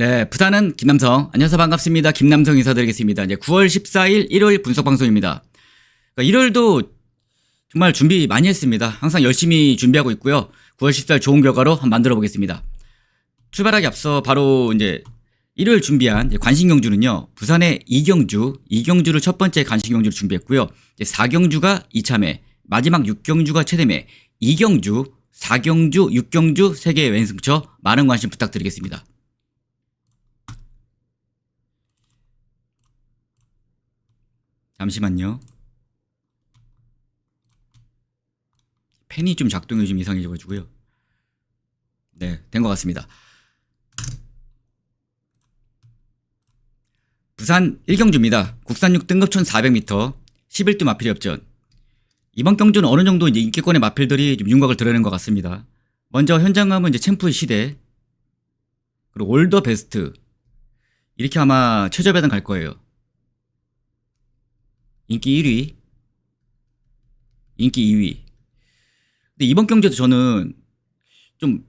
네, 부산은 김남성. 안녕하세요. 반갑습니다. 김남성 인사드리겠습니다. 이제 9월 14일 일요일 분석 방송입니다. 그러니까 일요일도 정말 준비 많이 했습니다. 항상 열심히 준비하고 있고요. 9월 14일 좋은 결과로 한번 만들어 보겠습니다. 출발하기 앞서 바로 이제 일요일 준비한 이제 관심 경주는요. 부산의 이경주, 이경주를 첫 번째 관심 경주를 준비했고요. 이제 4경주가 이참에 마지막 6경주가 최대매, 이경주, 4경주, 6경주 세 개의 왼승처 많은 관심 부탁드리겠습니다. 잠시만요. 펜이 좀 작동이 좀 이상해져가지고요. 네, 된 것 같습니다. 부산 1경주입니다. 국산육 등급 1400m 11두 마필 협전. 이번 경주는 어느 정도 이제 인기권의 마필들이 좀 윤곽을 드러낸 것 같습니다. 먼저 현장감은 이제 챔프의 시대 그리고 올더 베스트 이렇게 아마 최저배당 갈 거예요. 인기 1위, 인기 2위. 근데 이번 경주도 저는 좀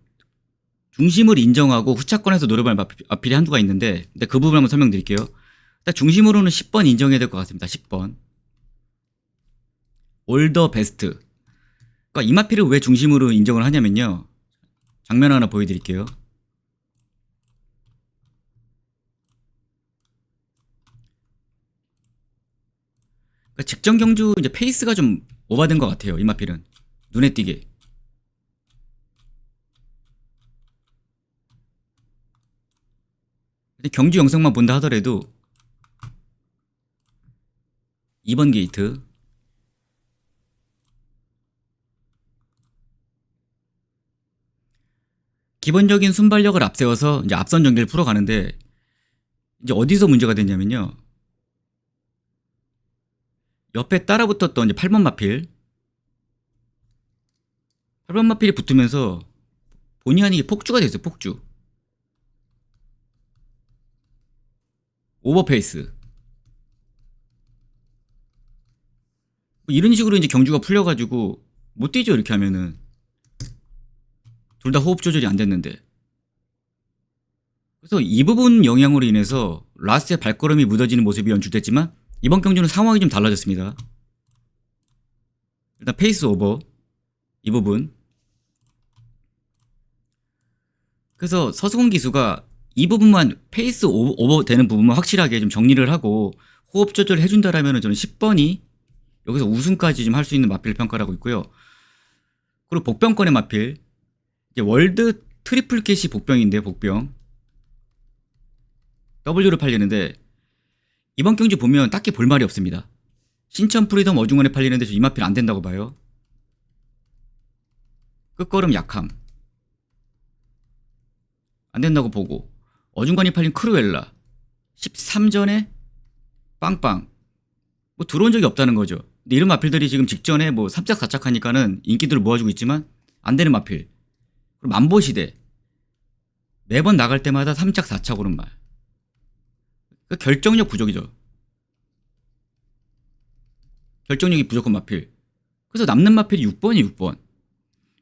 중심을 인정하고 후차권에서 노려볼 마필이 한두가 있는데, 근데 그 부분 한번 설명드릴게요. 일단 중심으로는 10번 인정해야 될 것 같습니다. 10번. 올더 베스트. 그러니까 이 마필을 왜 중심으로 인정을 하냐면요. 장면 하나 보여드릴게요. 그러니까 직전 경주 이제 페이스가 좀 오바된 것 같아요. 이 마필은 눈에 띄게. 근데 경주 영상만 본다 하더라도 2번 게이트 기본적인 순발력을 앞세워서 이제 앞선 전개를 풀어가는데 이제 어디서 문제가 됐냐면요. 옆에 따라붙었던 이제 8번 마필. 8번 마필이 붙으면서 본의 아니게 폭주가 됐어요 폭주. 오버페이스. 뭐 이런 식으로 이제 경주가 풀려가지고 못 뛰죠 이렇게 하면은. 둘 다 호흡 조절이 안 됐는데. 그래서 이 부분 영향으로 인해서 라스의 발걸음이 무뎌지는 모습이 연출됐지만 이번 경주는 상황이 좀 달라졌습니다. 일단 페이스 오버 이 부분 그래서 서승훈 기수가 이 부분만 페이스 오- 오버 되는 부분만 확실하게 좀 정리를 하고 호흡 조절을 해준다라면 저는 10번이 여기서 우승까지 좀 할 수 있는 마필 평가라고 있고요. 그리고 복병권의 마필 이제 월드 트리플 캐시 복병인데 복병 W로 팔리는데 이번 경주 보면 딱히 볼 말이 없습니다. 신천 프리덤 어중간에 팔리는데 저 이마필 안 된다고 봐요. 끝걸음 약함. 안 된다고 보고 어중간히 팔린 크루엘라 13전에 빵빵 뭐 들어온 적이 없다는 거죠. 근데 이런 마필들이 지금 직전에 뭐 3짝 4짝 하니까는 인기들을 모아주고 있지만 안 되는 마필. 그리고 만보시대 매번 나갈 때마다 3짝 4착 오른 말. 그 결정력 부족이죠. 결정력이 부족한 마필. 그래서 남는 마필이 6번이 6번.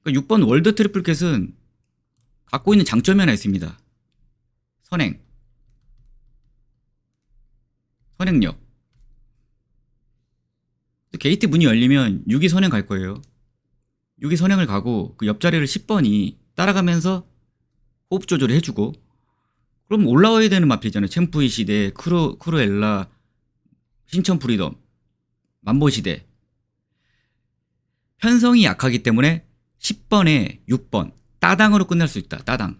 그러니까 6번 월드 트리플 캣은 갖고 있는 장점이 하나 있습니다. 선행. 선행력. 게이트 문이 열리면 6이 선행 갈 거예요. 6이 선행을 가고 그 옆자리를 10번이 따라가면서 호흡 조절을 해주고 그럼 올라와야 되는 마필이잖아요. 챔프이 시대, 크루, 크루엘라, 신천 프리덤, 만보 시대. 편성이 약하기 때문에 10번에 6번 따당으로 끝날 수 있다. 따당.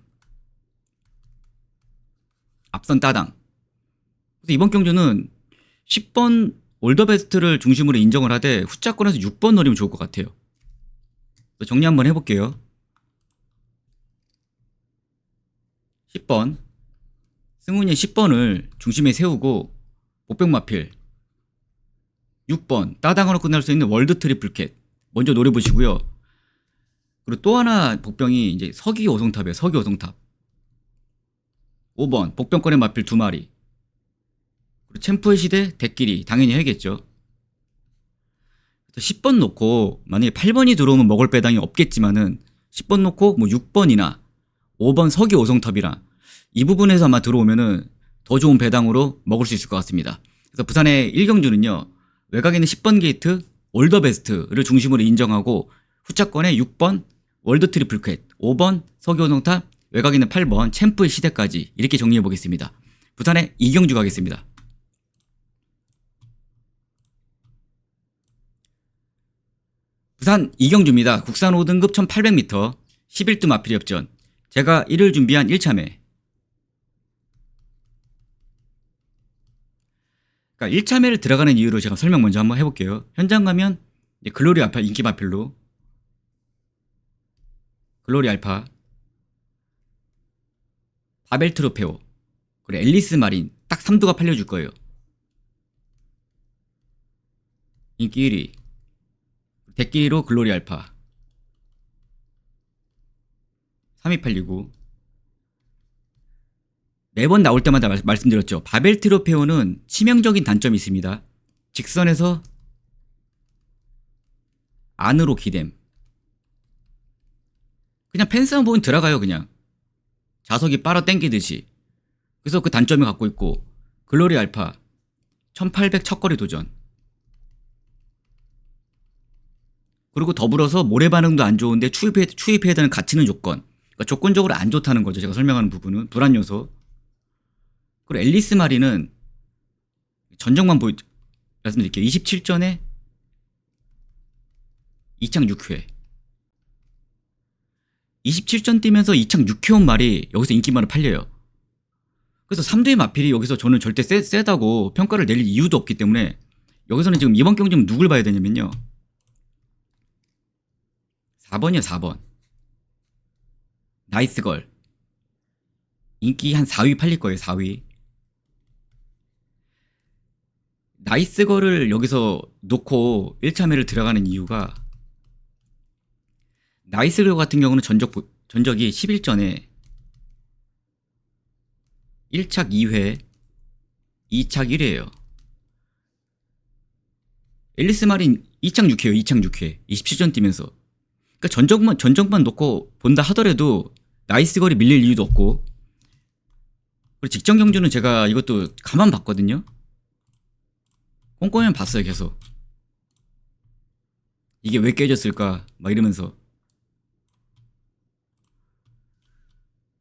앞선 따당. 그래서 이번 경주는 10번 올더베스트를 중심으로 인정을 하되 후자권에서 6번 노리면 좋을 것 같아요. 정리 한번 해볼게요. 10번 승훈이 10번을 중심에 세우고 복병마필 6번 따당으로 끝날 수 있는 월드 트리플 캣 먼저 노려보시고요. 그리고 또 하나 복병이 이제 서기 오송탑이에요. 서기 오송탑 5번 복병권의 마필 두 마리 그리고 챔프의 시대 대끼리 당연히 해야겠죠. 10번 놓고 만약에 8번이 들어오면 먹을 배당이 없겠지만은 10번 놓고 뭐 6번이나 5번 서기 오성탑이랑 이 부분에서 아마 들어오면은 더 좋은 배당으로 먹을 수 있을 것 같습니다. 그래서 부산의 1경주는요. 외곽에 있는 10번 게이트 올더 베스트를 중심으로 인정하고 후차권에 6번 월드 트리플 퀻, 5번 서교동탑, 외곽에 있는 8번 챔프의 시대까지 이렇게 정리해 보겠습니다. 부산의 이경주 가겠습니다. 부산 이경주입니다. 국산 5등급 1800m 11두 마필 협전. 제가 이를 준비한 1참에 그러니까 1참회를 들어가는 이유로 제가 설명 먼저 한번 해볼게요. 현장 가면 글로리 알파 인기 마필로. 글로리 알파. 바벨 트로페오. 그리고 앨리스 마린. 딱 3두가 팔려줄 거예요. 인기 1위. 대끼리로 글로리 알파. 3위 팔리고 매번 나올 때마다 말, 말씀드렸죠. 바벨 트로페오는 치명적인 단점이 있습니다. 직선에서 안으로 기댐. 그냥 펜스만 보면 들어가요, 그냥. 자석이 빨아 당기듯이. 그래서 그 단점을 갖고 있고 글로리 알파 1800 첫거리 도전. 그리고 더불어서 모래 반응도 안 좋은데 추입해, 추입해야 되는 가치는 조건. 그러니까 조건적으로 안 좋다는 거죠. 제가 설명하는 부분은 불안 요소. 그리고 앨리스 마리는 전적만 보여 말씀드릴게요. 27전에 2창 6회. 27전 뛰면서 2창 6회 온 말이 여기서 인기만을 팔려요. 그래서 3두의 마필이 여기서 저는 절대 세, 세다고 평가를 내릴 이유도 없기 때문에 여기서는 지금 이번 경기는 누굴 봐야 되냐면요. 4번이요, 4번. 나이스걸. 인기 한 4위 팔릴 거예요, 4위. 나이스걸을 여기서 놓고 1참회를 들어가는 이유가 나이스걸 같은 경우는 전적, 보- 전적이 11전에 1착 2회, 2착 1회예요. 앨리스 마린 2착 6회요, 2착 6회. 27전 뛰면서. 그러니까 전적만 전적만 놓고 본다 하더라도 나이스걸이 밀릴 이유도 없고 그리고 직전 경주는 제가 이것도 가만 봤거든요. 꼼꼼히 봤어요 계속. 이게 왜 깨졌을까? 막 이러면서.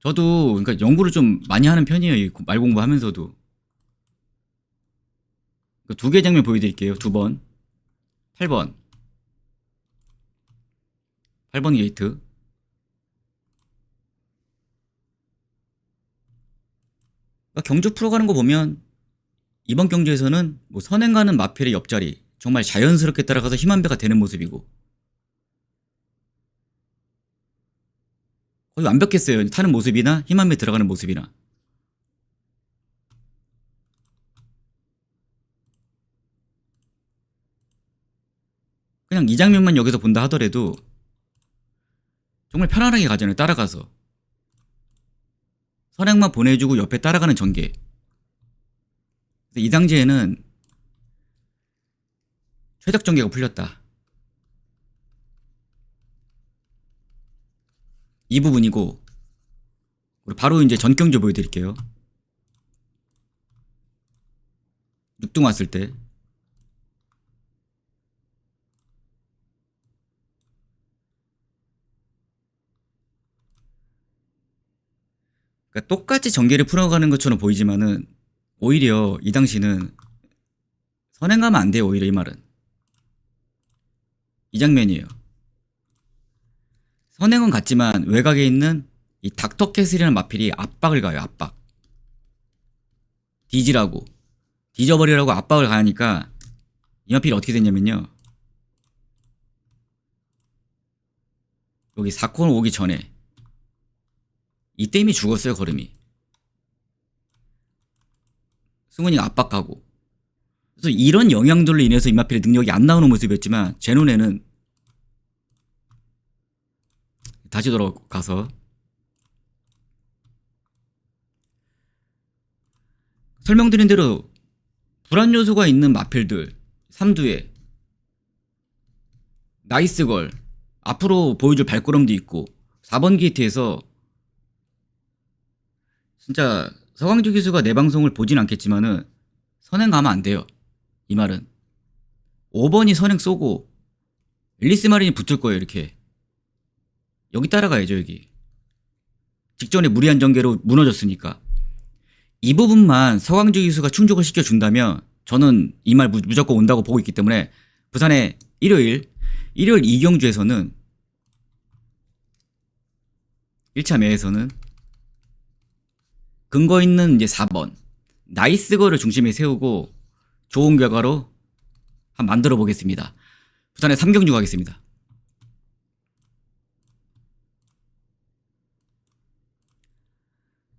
저도 그러니까 연구를 좀 많이 하는 편이에요 이말 공부하면서도. 그두개 장면 보여드릴게요 두 번. 8번. 8번 게이트. 그러니까 경주 프로 가는 거 보면 이번 경주에서는 뭐 선행 가는 마필의 옆자리 정말 자연스럽게 따라가서 힘 한 배가 되는 모습이고 거의 완벽했어요. 타는 모습이나 힘 한 배 들어가는 모습이나 그냥 이 장면만 여기서 본다 하더라도 정말 편안하게 가잖아요. 따라가서 선행만 보내주고 옆에 따라가는 전개 이 당시에는 최적 전개가 풀렸다. 이 부분이고 그리고 바로 이제 전경조 보여드릴게요. 6등 왔을 때 그러니까 똑같이 전개를 풀어가는 것처럼 보이지만은 오히려 이 당시는 선행하면 안 돼요 오히려 이 말은. 이 장면이에요. 선행은 같지만 외곽에 있는 이 닥터 캐슬이라는 마필이 압박을 가요 압박. 뒤지라고. 뒤져버리라고 압박을 가니까 이 마필이 어떻게 됐냐면요. 여기 4코너 오기 전에 이때 이미 죽었어요 걸음이 승훈이가 압박하고. 그래서 이런 영향들로 인해서 임마필의 능력이 안 나오는 모습이었지만 제 눈에는 다시 돌아가서 설명드린 대로 불안 요소가 있는 마필들 3두에 나이스걸 앞으로 보여줄 발걸음도 있고 4번 게이트에서 진짜 서광주 기수가 내 방송을 보진 않겠지만은 선행 가면 안 돼요. 이 말은. 5번이 선행 쏘고 앨리스 마린이 붙을 거예요 이렇게. 여기 따라가야죠 여기. 직전에 무리한 전개로 무너졌으니까. 이 부분만 서광주 기수가 충족을 시켜준다면 저는 이 말 무조건 온다고 보고 있기 때문에 부산의 일요일 일요일 이경주에서는 1차 매에서는 근거 있는 이제 4번 나이스 거를 중심에 세우고 좋은 결과로 한 만들어 보겠습니다. 부산의 3경주 가겠습니다.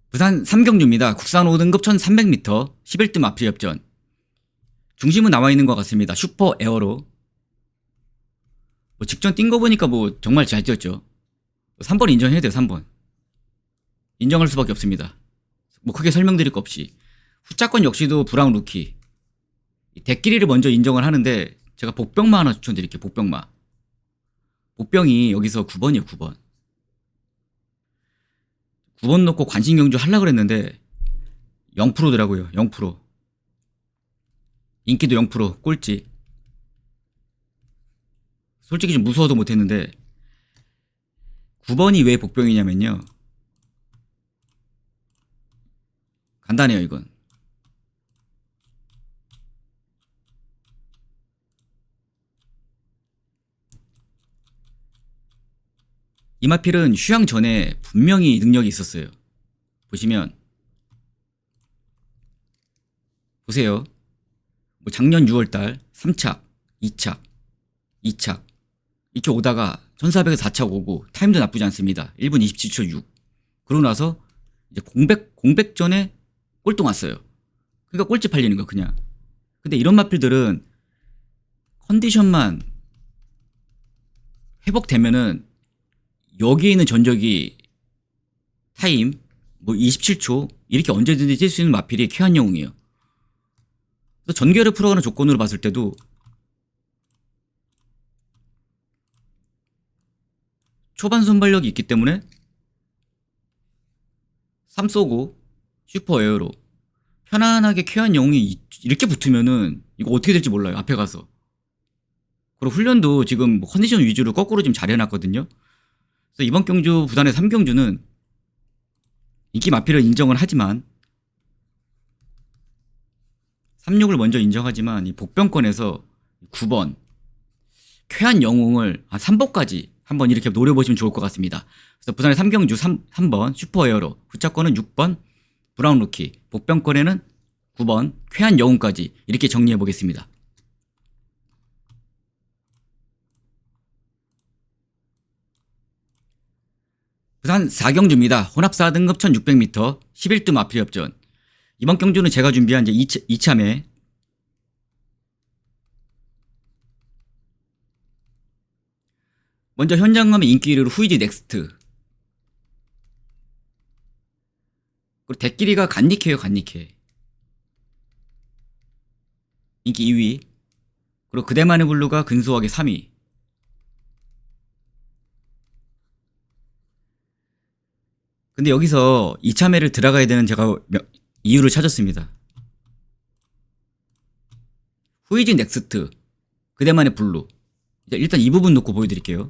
부산 3경주입니다. 국산 5등급 1300m 11등 앞필 협전 중심은 나와 있는 것 같습니다. 슈퍼 에어로 뭐 직전 뛴 거 보니까 뭐 정말 잘 뛰었죠. 3번 인정해야 돼요. 3번 인정할 수밖에 없습니다. 뭐 크게 설명드릴 거 없이 후차권 역시도 브라운 루키 이 대끼리를 먼저 인정을 하는데 제가 복병마 하나 추천드릴게요. 복병마 복병이 여기서 9번이에요. 9번 9번 넣고 관심 경주 하려고 그랬는데 0%더라고요. 0% 인기도 0% 꼴찌 솔직히 좀 무서워도 못했는데 9번이 왜 복병이냐면요. 간단해요, 이건. 이마필은 휴양 전에 분명히 능력이 있었어요. 보시면 보세요. 뭐 작년 6월달 3착, 2착, 2착 이렇게 오다가 1400에서 4착 오고 타임도 나쁘지 않습니다. 1분 27초 6. 그러고 나서 이제 공백 공백 전에 꼴등 왔어요. 그러니까 꼴찌 팔리는 거 그냥. 근데 이런 마필들은 컨디션만 회복되면은 여기에 있는 전적이 타임 뭐 27초 이렇게 언제든지 뛸 수 있는 마필이 쾌한 영웅이에요. 그래서 전개를 풀어가는 조건으로 봤을 때도 초반 순발력이 있기 때문에 3 쏘고 슈퍼 에어로. 편안하게 쾌한 영웅이 이- 이렇게 붙으면은 이거 어떻게 될지 몰라요 앞에 가서. 그리고 훈련도 지금 뭐 컨디션 위주로 거꾸로 지금 잘 해놨거든요. 그래서 이번 경주 부산의 3경주는 인기 마필을 인정을 하지만 36을 먼저 인정하지만 이 복병권에서 9번 쾌한 영웅을 한 3번까지 한번 이렇게 노려보시면 좋을 것 같습니다. 그래서 부산의 3경주 3, 3번 슈퍼에어로 후차권은 6번 브라운 루키 복병권에는 9번 쾌한 영웅까지 이렇게 정리해 보겠습니다. 부산 4경주입니다. 혼합 4등급 1600m 11등 마필 협전 이번 경주는 제가 준비한 이제 2차, 2참에 먼저 현장 가면 인기 1위로 후이지 넥스트 그리고 대끼리가 간니케예요 간니케 인기 2위. 그리고 그대만의 블루가 근소하게 3위. 근데 여기서 2참회를 들어가야 되는 제가 몇- 이유를 찾았습니다. 후이지 넥스트 그대만의 블루. 일단 이 부분 놓고 보여드릴게요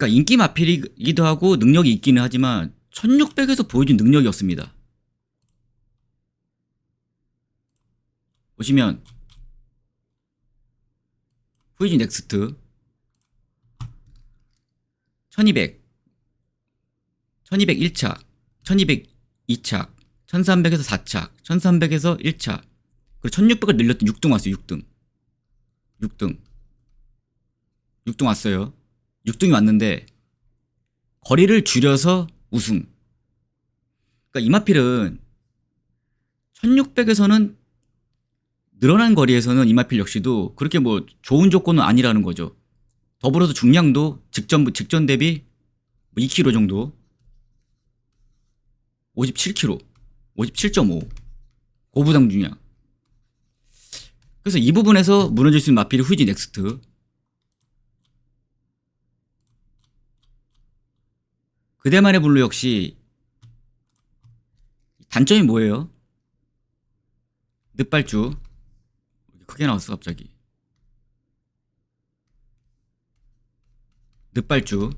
그러니까 인기 마필이기도 하고 능력이 있기는 하지만 1600에서 보여준 능력이 없습니다. 보시면 후이지 넥스트 1200 1201차 1202차 1300에서 4차 1300에서 1차 그리고 1600을 늘렸던 6등 왔어요 6등. 6등. 6등 왔어요 6등이 왔는데 거리를 줄여서 우승. 그러니까 이마필은 1600에서는 늘어난 거리에서는 이마필 역시도 그렇게 뭐 좋은 조건은 아니라는 거죠. 더불어서 중량도 직전 직전 대비 2kg 정도. 57kg. 57.5. 고부당 중량. 그래서 이 부분에서 무너질 수 있는 마필이 후이지 넥스트. 그대만의 블루 역시 단점이 뭐예요? 늪발주. 크게 나왔어 갑자기. 늪발주.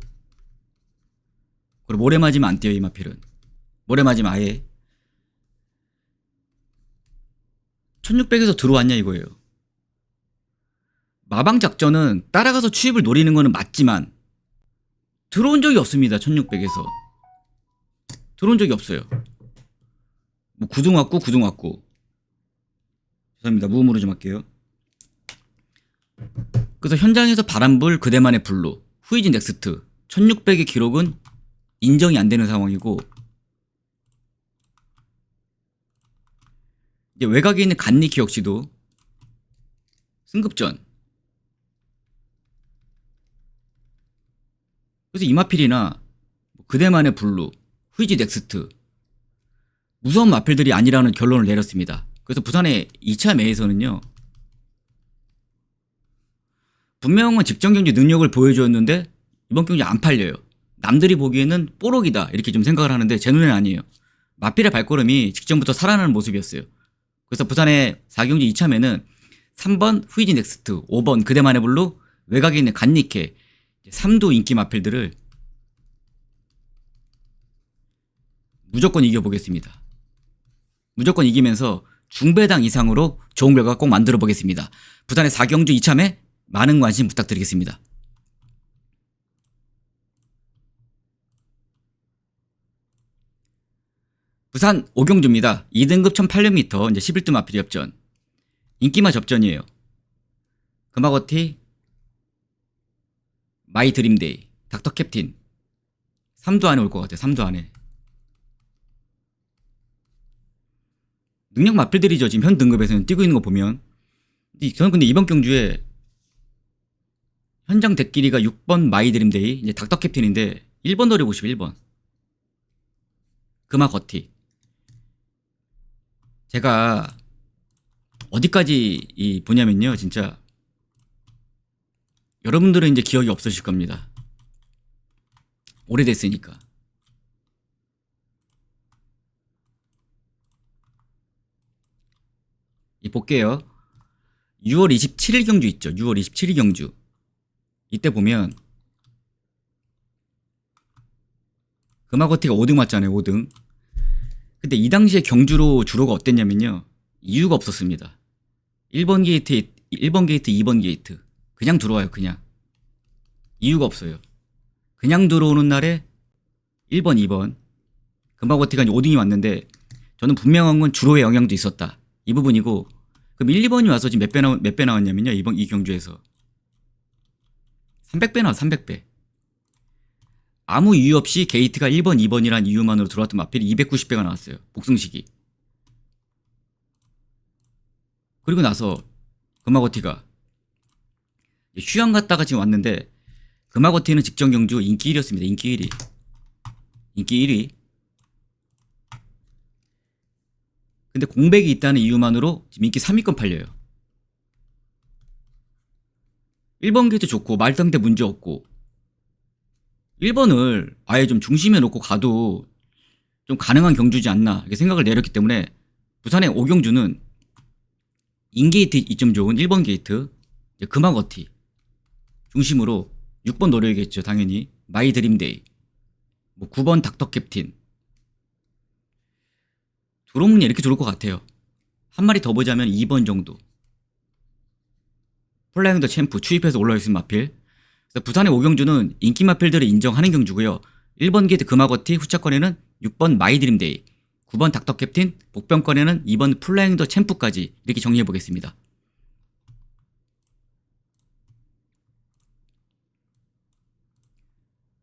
그리고 모래 맞으면 안 뛰어 이 마필은. 모래 맞으면 아예. 1600에서 들어왔냐 이거예요. 마방 작전은 따라가서 추입을 노리는 거는 맞지만 들어온 적이 없습니다 1600에서. 들어온 적이 없어요. 뭐 구등 왔고 구등 왔고. 죄송합니다. 무음으로 좀 할게요. 그래서 현장에서 바람불 그대만의 블루 후이지 넥스트. 1600의 기록은 인정이 안 되는 상황이고. 이제 외곽에 있는 간니키 역시도. 승급전 그래서 이마필이나 뭐 그대만의 블루 후이지 넥스트 무서운 마필들이 아니라는 결론을 내렸습니다. 그래서 부산의 2차 매에서는요. 분명은 직전 경기 능력을 보여주었는데 이번 경기 안 팔려요. 남들이 보기에는 뽀록이다 이렇게 좀 생각을 하는데 제 눈에는 아니에요. 마필의 발걸음이 직전부터 살아나는 모습이었어요. 그래서 부산의 4경기 2차매는 3번 후이지 넥스트, 5번 그대만의 블루, 외곽에 있는 간니케, 3도 인기 마필들을 무조건 이겨보겠습니다. 무조건 이기면서 중배당 이상으로 좋은 결과 꼭 만들어 보겠습니다. 부산의 4경주 2참에 많은 관심 부탁드리겠습니다. 부산 5경주입니다. 2등급 1800m 이제 11등 마필 접전. 인기마 접전이에요. 금화거티 마이 드림데이 닥터 캡틴 3도 안에 올 것 같아요. 3도 안에. 능력 마필들이죠. 지금 현 등급에서는 뛰고 있는 거 보면. 저는 근데 이번 경주에 현장 대끼리가 6번 마이 드림데이 이제 닥터 캡틴인데 1번 노려보시고 1번 금화 거티 제가 어디까지 이 보냐면요 진짜 여러분들은 이제 기억이 없으실 겁니다 오래됐으니까 이 볼게요. 6월 27일 경주 있죠. 6월 27일 경주. 이때 보면 금화거티가 5등 맞잖아요. 5등. 근데 이 당시에 경주로 주로가 어땠냐면요. 이유가 없었습니다. 1번 게이트, 1번 게이트, 2번 게이트. 그냥 들어와요. 그냥. 이유가 없어요. 그냥 들어오는 날에 1번, 2번. 금화거티가 5등이 왔는데 저는 분명한 건 주로의 영향도 있었다. 이 부분이고 그럼 1, 2번이 와서 지금 몇배 나왔 몇배 나왔냐면요. 이번 이 경주에서 300배 나왔 300배. 아무 이유 없이 게이트가 1번, 2번이란 이유만으로 들어왔던 마필이 290배가 나왔어요. 복승식이. 그리고 나서 금화거티가 휴양 갔다가 지금 왔는데 금화거티는 직전 경주 인기 1위였습니다. 인기 1위. 인기 1위. 근데 공백이 있다는 이유만으로 지금 인기 3위권 팔려요. 1번 게이트 좋고 말상대 문제 없고 1번을 아예 좀 중심에 놓고 가도 좀 가능한 경주지 않나 이렇게 생각을 내렸기 때문에 부산의 오경주는 인게이트 이점 좋은 1번 게이트 금화거티 중심으로 6번 노려야겠죠 당연히 마이 드림데이 뭐 9번 닥터 캡틴 들어오면 이렇게 들어올 것 같아요. 한 마리 더 보자면 2번 정도. 폴라잉 더 챔프 추입해서 올라있는 마필. 그래서 부산의 오경주는 인기 마필들을 인정하는 경주고요. 1번 게이트 금화거티 후차권에는 6번 마이 드림데이, 9번 닥터 캡틴, 복병권에는 2번 플라잉 더 챔프까지 이렇게 정리해 보겠습니다.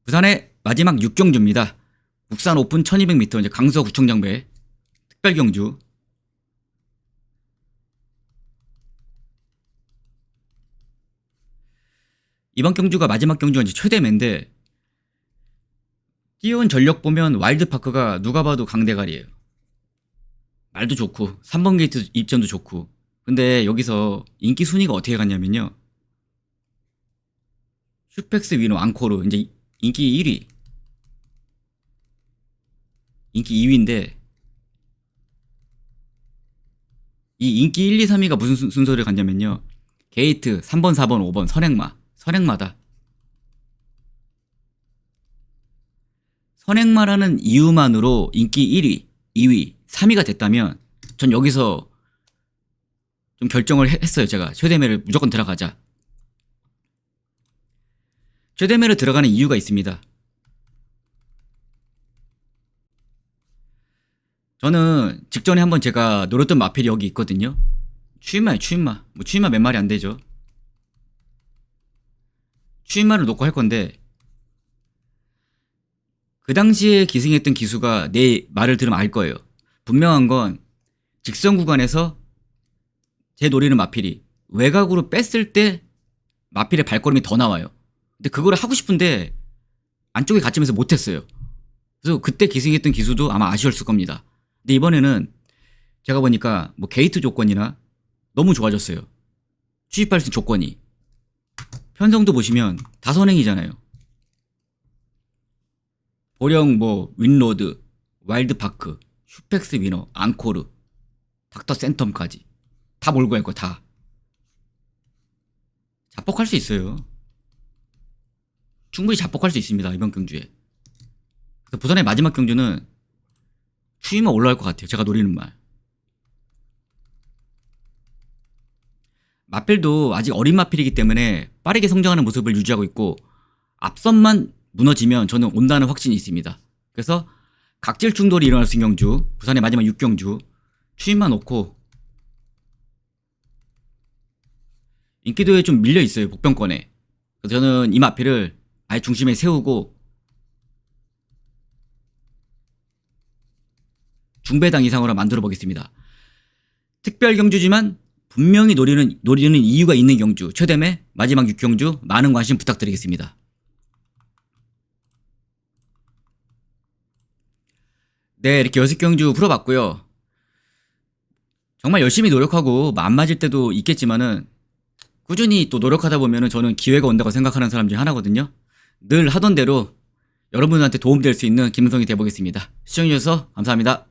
부산의 마지막 6경주입니다. 국산 오픈 1200m 이제 강서 구청장배 특별 경주. 이번 경주가 마지막 경주가 이제 최대매인데 뛰어온 전력 보면 와일드파크가 누가 봐도 강대가리예요. 말도 좋고 3번 게이트 입전도 좋고 근데 여기서 인기 순위가 어떻게 갔냐면요. 슈펙스 위너 앙코르 이제 인기 1위 인기 2위인데 이 인기 1, 2, 3위가 무슨 순- 순서를 갔냐면요. 게이트 3번, 4번, 5번 선행마. 선행마다. 선행마라는 이유만으로 인기 1위, 2위, 3위가 됐다면 전 여기서 좀 결정을 해- 했어요. 제가 최대매를 무조건 들어가자. 최대매를 들어가는 이유가 있습니다. 저는 직전에 한번 제가 노렸던 마필이 여기 있거든요. 추인마요, 추인마. 뭐 추인마 몇 마리 안 되죠. 추인마를 놓고 할 건데 그 당시에 기승했던 기수가 내 말을 들으면 알 거예요. 분명한 건 직선 구간에서 제 노리는 마필이 외곽으로 뺐을 때 마필의 발걸음이 더 나와요. 근데 그거를 하고 싶은데 안쪽에 갇히면서 못했어요. 그래서 그때 기승했던 기수도 아마 아쉬웠을 겁니다. 근데 이번에는 제가 보니까 뭐 게이트 조건이나 너무 좋아졌어요. 취입할 수 있는 조건이. 편성도 보시면 다 선행이잖아요. 보령 뭐 윈로드, 와일드파크, 슈펙스 위너, 앙코르, 닥터 센텀까지 다 몰고 갈 거 다. 자폭할 수 있어요. 충분히 자폭할 수 있습니다 이번 경주에. 부산의 마지막 경주는 추위만 올라갈 것 같아요. 제가 노리는 말. 마필도 아직 어린 마필이기 때문에 빠르게 성장하는 모습을 유지하고 있고 앞선만 무너지면 저는 온다는 확신이 있습니다. 그래서 각질 충돌이 일어날 수 있는 경주, 부산의 마지막 6경주 추임만 놓고 인기도에 좀 밀려 있어요 복병권에. 그래서 저는 이 마필을 아예 중심에 세우고 중배당 이상으로 만들어 보겠습니다. 특별 경주지만 분명히 노리는 노리는 이유가 있는 경주 최대매 마지막 6경주 많은 관심 부탁드리겠습니다. 네 이렇게 여섯 경주 풀어봤고요. 정말 열심히 노력하고 안 맞을 때도 있겠지만은 꾸준히 또 노력하다 보면은 저는 기회가 온다고 생각하는 사람 중에 하나거든요. 늘 하던 대로 여러분한테 도움될 수 있는 김성이 되보겠습니다. 시청해주셔서 감사합니다.